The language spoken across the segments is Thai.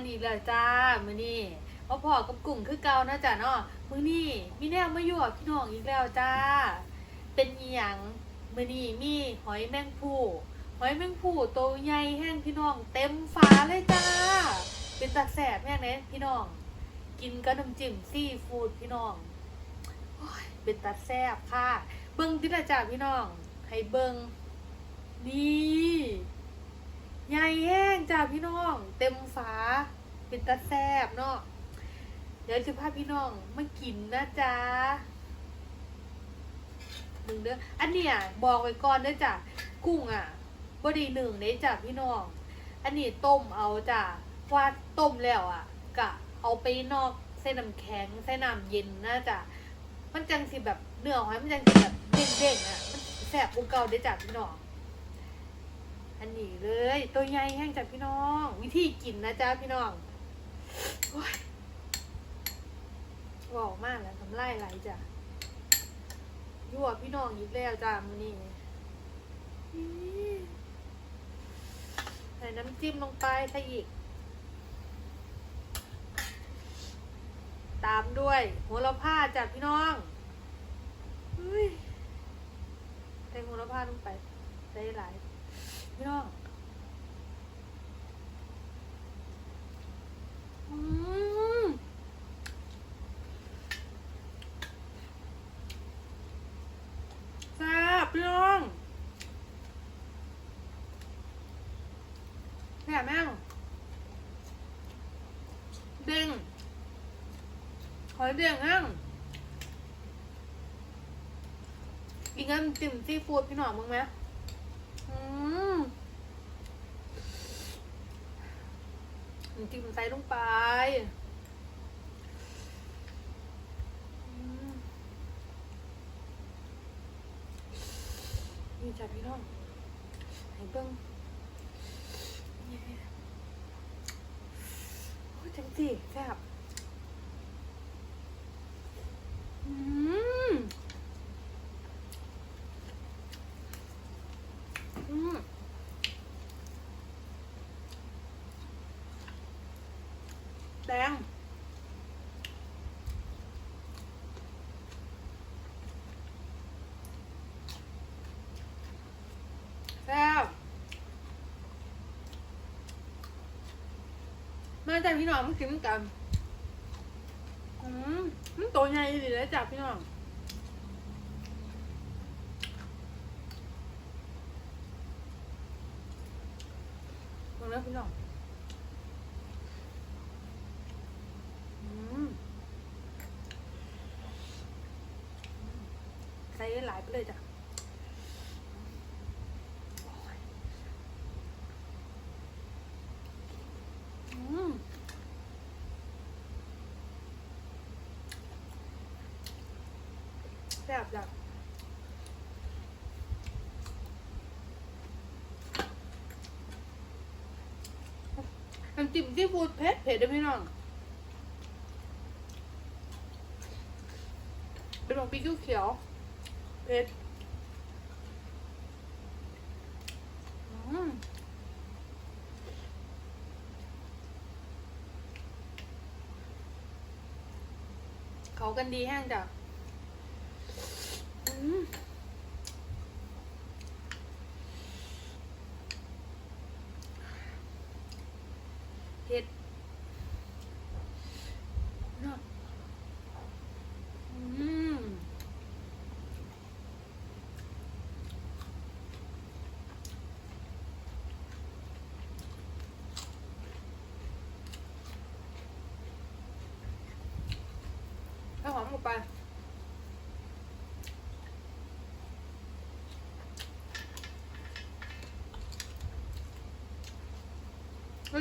กันอีกแล้วจ้ามื้อนี้มาพอกับกลุ่มคือเก่านะจ้ะเนาะมื้อนี้มีแนวมาอยู่กับพี่น้องอีกแล้วจ้า เป็นอีหยังมื้อนี้มีหอยแมงผู้หอยแมงผู้โตวใหญ่แห้งพี่น้อง เต็มฝาเลยจ้า เป็นตาแสบแห้งเด้พี่น้อง กินกับน้ำจิ้มซีฟู้ดพี่น้องเป็นตาแซบค่ะ เบิ่งติละจ้าพี่น้องให้เบิ่งนี่ใหญ่แห้งจ้าพี่น้อง เต็มฝา เป็นตาแซบเนาะเดี๋ยวจะพาพี่น้องมากินนะจ๊ะหนึ่งเด้ออันเนี้ยบอกไว้ก่อนเด้อจ้ะกุ้งอะบดีหนึ่งเด้จ้ะพี่น้อง อันนี้ต้มเอาจ้ะว่าต้มแล้วอะกะเอาไปนอกใส่น้ำแข็งใส่น้ำเย็นนะจ้ะมันจังสิแบบเนื้อหอยมันจังสิแบบเด้งๆอะมันแสบอุเก่าเด้จ้ะพี่น้อง อันนี้เลย ตัวใหญ่แห้งจ้ะพี่น้อง วิธีกินนะจ๊ะพี่น้อง โอ้ยบมากแล้วทำไรไหลจ้ะยั่วพี่น้องอีกแล้วจ้ะมือนี้อี๋ใส่น้ำจิ้มลงไปใส่อีก ตามด้วยโหระพาจ้ะพี่น้องใส่โหระพาลงไปใส่หลาย พี่น้อง อืมแซ่บพี่น้องแซ่บแม่ง เด้งหอยเด้งแห้งอีกงั้นติ่มซีฟู้ดพี่หน้อมึงไหมอืมจิ้มใส่ลงไปมนี่จ้ะพี่น้องให้เบิ้งนี่ สิแซ่บอืม อืมแดงแซ่บ มาจากพี่น้องมากินกันอืมมันตัวใหญ่ดีเลยจากพี่น้องมาแล้วพี่น้องอืมใส่หลายไปเลยจ้ะโอ้ยอืมแซ่บจ้ะน้ำจิ้มที่ฟูดเผ็ดเผ็ดด้วยพี่น้องเป็นของพริกเขียวเผ็ดเขากันดีแห้งจ้ะ เผ็ดนาะอืมถ้าหอมลงไป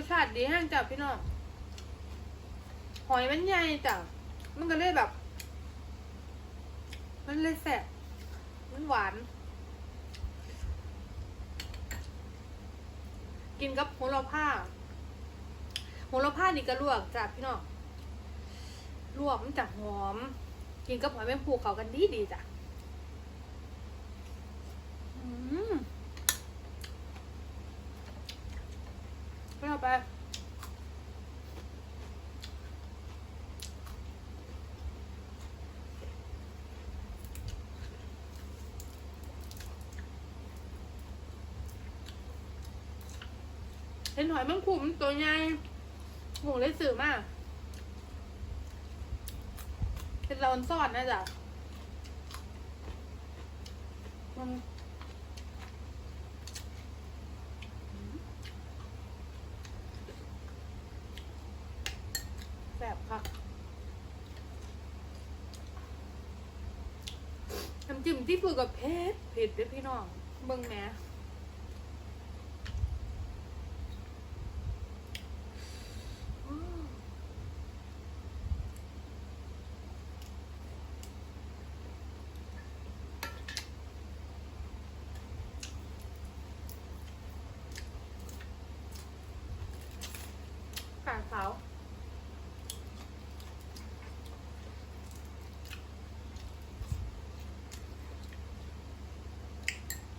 ชาติดีแห้งจ้ะพี่น้อง หอยมันใหญ่จ้ะมันก็เลยแบบ มันเลยแสบมันหวาน กินกับโหระพาโหระพานี่ก็ลวกจ้ะพี่น้อง ลวกมันจะหอม กินกับหอยแมงภูเขากันดีดีจ้ะ อืมไปเอาไป ห็นหอยแมงภู่มันตัวใหญ่หูเลยสื่อมากเป็นเราซ่อนนะจ๊ะมันแสบค่ะน้ำจิ้มที่ฝึกกับเผ็ดเผ็ดเด้อพี่น้อง เบิ่งแหมอืมกาดขาว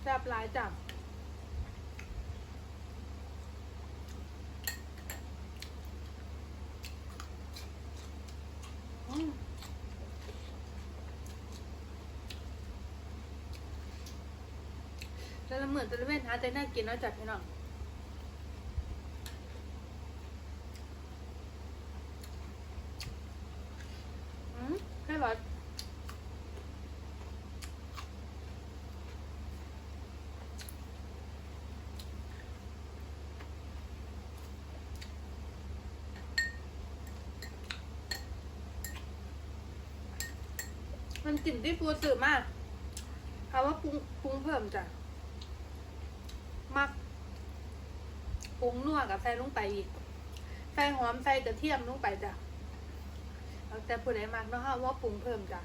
แซ่บหลายจ้ะอืมแต่ละเหมือนแต่ละเว้นหาแต่น่ากินเนาะจัดพี่น้องอืมแค่รส มันกลิ่นที่ฟูสื่อมากคำว่าปรุงปรุงเพิ่มจ้ะ มักปรุงนัวกับใส่ลงไปอีก ใส่หอมใส่กระเทียมลงไปจ้ะแต่ผู้ใดมากเนาะค่ะว่าปรุงเพิ่มจ้ะ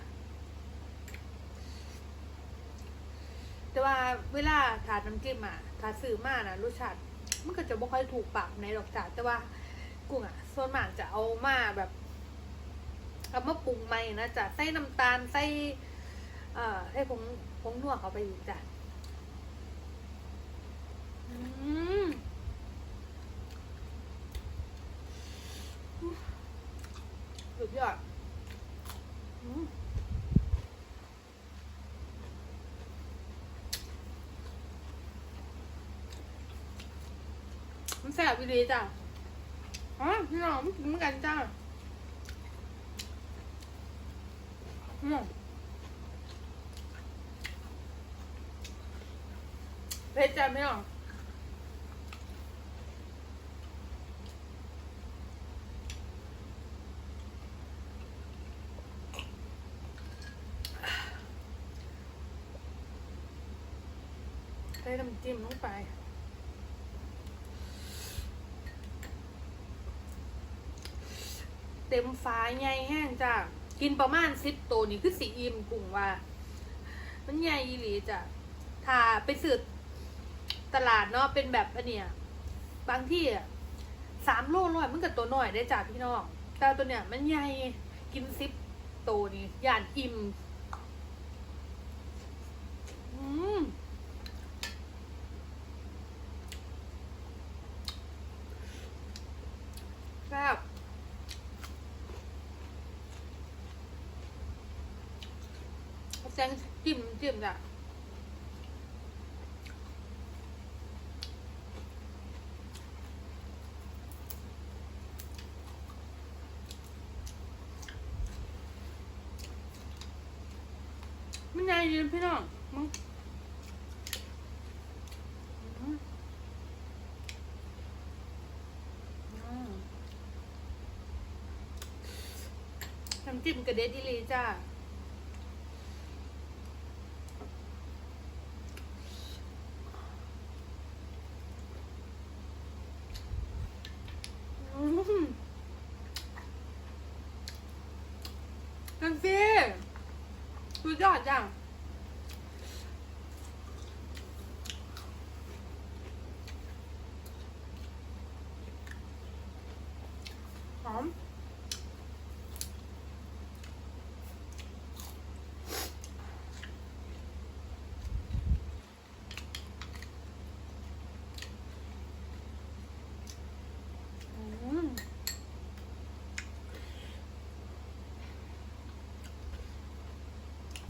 แต่ว่าเวลาทานน้ำจิ้มอะถ้าซื้อมากนะรสชาติมันก็จะไม่ค่อยถูกปากในดอกจ้ะแต่ว่ากุ้งอะส่วนมากจะเอามาแบบ เอามาปรุงใหม่นะจ้ะใส่น้ำตาลใส่เอ่อให้ผงผงนัวเข้าไปอีกจ้ะอืมสุดยอดอืมมันแสบไปเลยจ้ะอ๋อพี่น้องมันกินเหมือนกันจ้าอืมเผ็ดจ้ะพี่น้องใส่น้ำจิ้มลงไปเต็มฟ้าใหญ่แห้งจ้ะกินประมาณสิบตัวนี่คือสีอิ่มกุ้งว่า มันใหญ่อีหลีจ้ะถ้าไปสืบ ตลาดเนาะเป็นแบบอันเนี้ยบางที่อะสามโลร้อยมันก็ตัวหน้อยได้จ้ะพี่น้องแต่ตัวเนี้ยมันใหญ่กินสิบตัวนี่ย่านอิ่มอืมแซ่บแซงจิ้มจิ้มจ้ะ ใหญ่ยืนพี่น้องมึงน้ำจิ้มกระเด็ดอีหลีจ้า อืมกันสิสุด ยอดจัง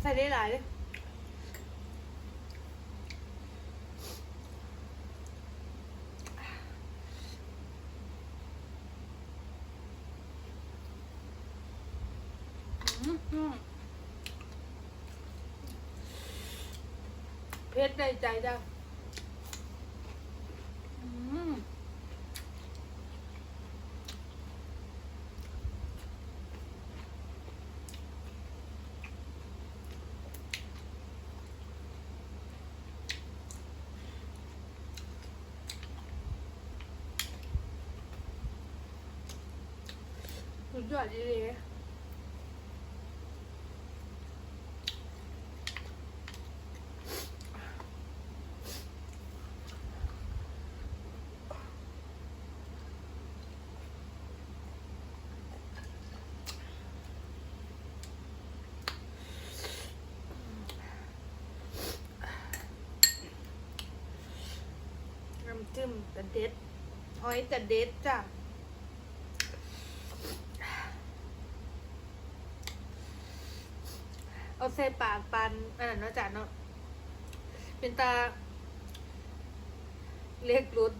ส่ได้หลายเลยเพชรในใจจ้า จิ้มแต่เด็ดหอยแต่เด็ดจ้ะเอาใส่ปากปันอันนั้นเนาะจ้ะเนาะเป็นตา เล็กรุด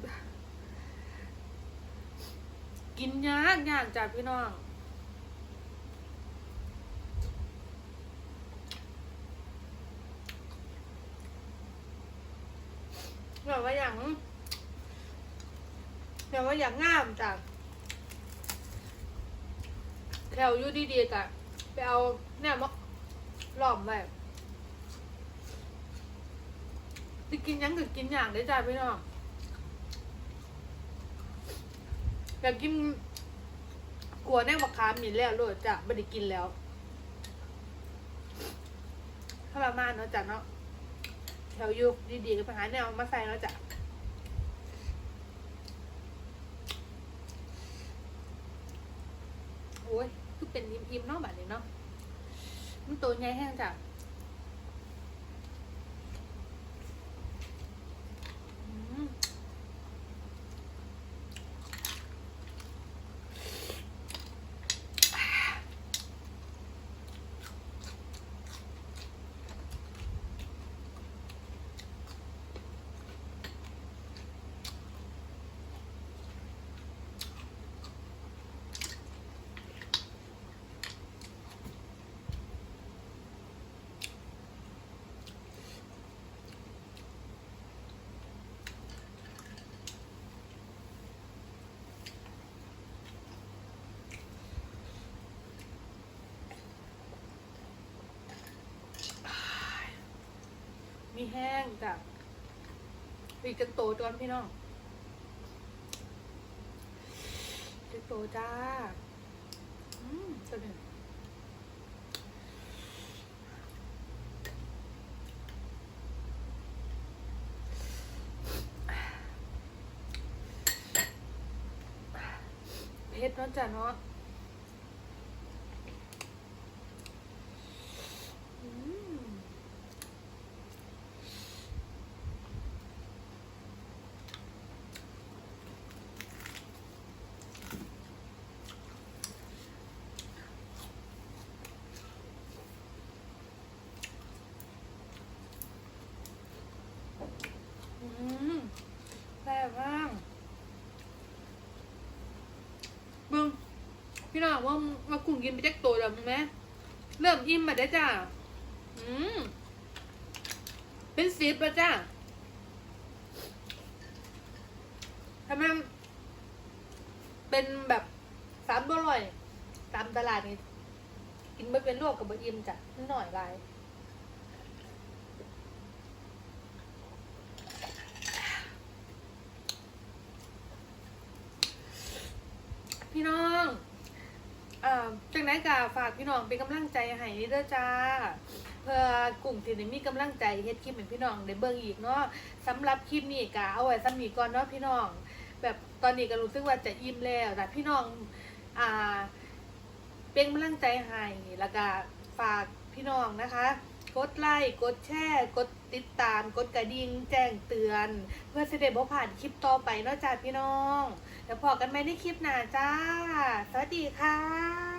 กินยากยากจ้ะพี่น้องแบบว่าอย่าง แบบว่าอย่างงามจากแถวอยู่ดีๆกะไปเอาเนี่ยมาหล่อมแบบจะกินยังก็กินอย่างได้จ้าพี่น้องอยากกินกลัวแน่บักคามมีแล้วโลดจ้ะไม่ได้กินแล้วถ้าปรมาณเนาะจ้ะเนาะแถวยุคดีๆก็ไปหาแนวมาใส่แล้วจ้ะ อ้ยคือเป็นอิ่มๆเนาะแบบนี้เนาะมันตัวใหญ่แห้งจ้ะอืม มีแห้งจ้ะอีกจะโตจอนพี่น้องจะโตจ้า อืมสนุกเผ็ดเนาะจ้ะเนาะอืม อืมแซ่บมากเบิ้ง พี่น้องว่าว่ากุ้งกินไปแจ็คโตัวแล้วมึงไหมเริ่มอิ่มมาได้จ้าอืมเป็นสิบแล้วจ้าทำไมเป็นแบบสามตัวอร่อย ตามตลาดนี่กินไม่เป็นลวกกับบะอิ่มจ้ะนิดหน่อยไป พี่น้องเอ่อ จังไหนกะฝากพี่น้องเป็นกำลังใจให้เด้อจ้า เพื่อกลุ่มที่ได้มีกำลังใจเฮ็ดคลิปให้พี่น้องได้เบิ่งอีกเนาะสำหรับคลิปนี้กะเอาไว้ซ้ำนี้ก่อนเนาะพี่น้อง แบบตอนนี้ก็รู้สึกว่าจะอิ่มแล้วแต่พี่น้องอ่าเป็นกำลังใจให้แล้วก็ฝากพี่น้องนะคะกดไลค์กดแชร์กดติดตาม กดกระดิ่งแจ้งเตือน เพื่อจะได้บ่ผ่านคลิปต่อไปนาะจ้าพี่น้อง แล้วพอกันไหมในคลิปหน้าจ้า สวัสดีค่ะ